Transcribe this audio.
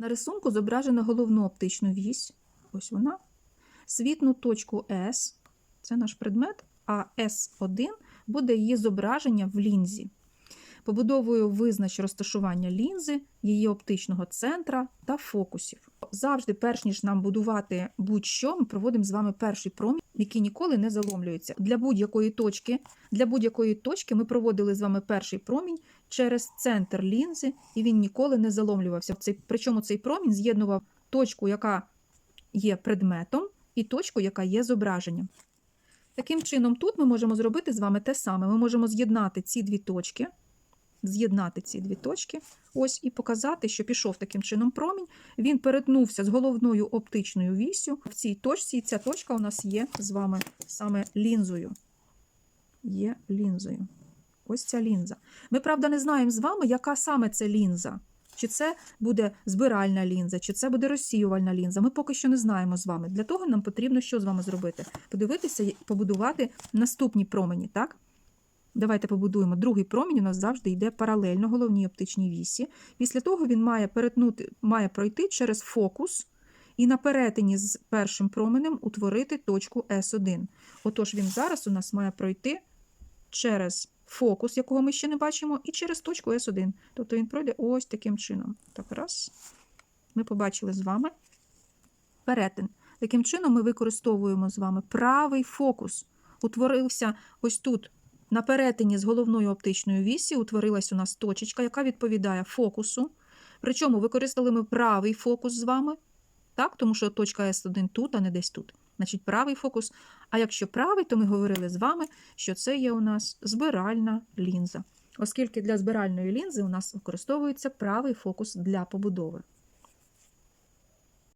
На рисунку зображено головну оптичну вісь, ось вона, світну точку S, це наш предмет, а S1 буде її зображення в лінзі. Побудовою визнач розташування лінзи, її оптичного центра та фокусів. Завжди, перш ніж нам будувати будь-що, ми проводимо з вами перший промінь, який ніколи не заломлюється. Для будь-якої точки, для будь-якої точки ми проводили з вами перший промінь через центр лінзи, і він ніколи не заломлювався. Причому цей промінь з'єднував точку, яка є предметом, і точку, яка є зображенням. Таким чином, тут ми можемо зробити з вами те саме. Ми можемо з'єднати ці дві точки, з'єднати ці дві точки, ось і показати, що пішов таким чином промінь. Він перетнувся з головною оптичною вісю в цій точці, і ця точка у нас є з вами саме лінзою. Є лінзою. Ось ця лінза. Ми, правда, не знаємо з вами, яка саме це лінза. Чи це буде збиральна лінза, чи це буде розсіювальна лінза. Ми поки що не знаємо з вами. Для того нам потрібно що з вами зробити? Подивитися і побудувати наступні промені, так? Давайте побудуємо. Другий промінь у нас завжди йде паралельно головній оптичній вісі. Після того він має перетнути, має пройти через фокус і на перетині з першим променем утворити точку S1. Отож, він зараз у нас має пройти через фокус, якого ми ще не бачимо, і через точку S1. Тобто він пройде ось таким чином. Так, раз. Ми побачили з вами перетин. Таким чином, ми використовуємо з вами правий фокус. Утворився ось тут на перетині з головною оптичною вісі утворилась у нас точечка, яка відповідає фокусу. Причому використали ми правий фокус з вами, так? тому що точка S1 тут, а не десь тут. Значить, правий фокус. А якщо правий, то ми говорили з вами, що це є у нас збиральна лінза. Оскільки для збиральної лінзи у нас використовується правий фокус для побудови.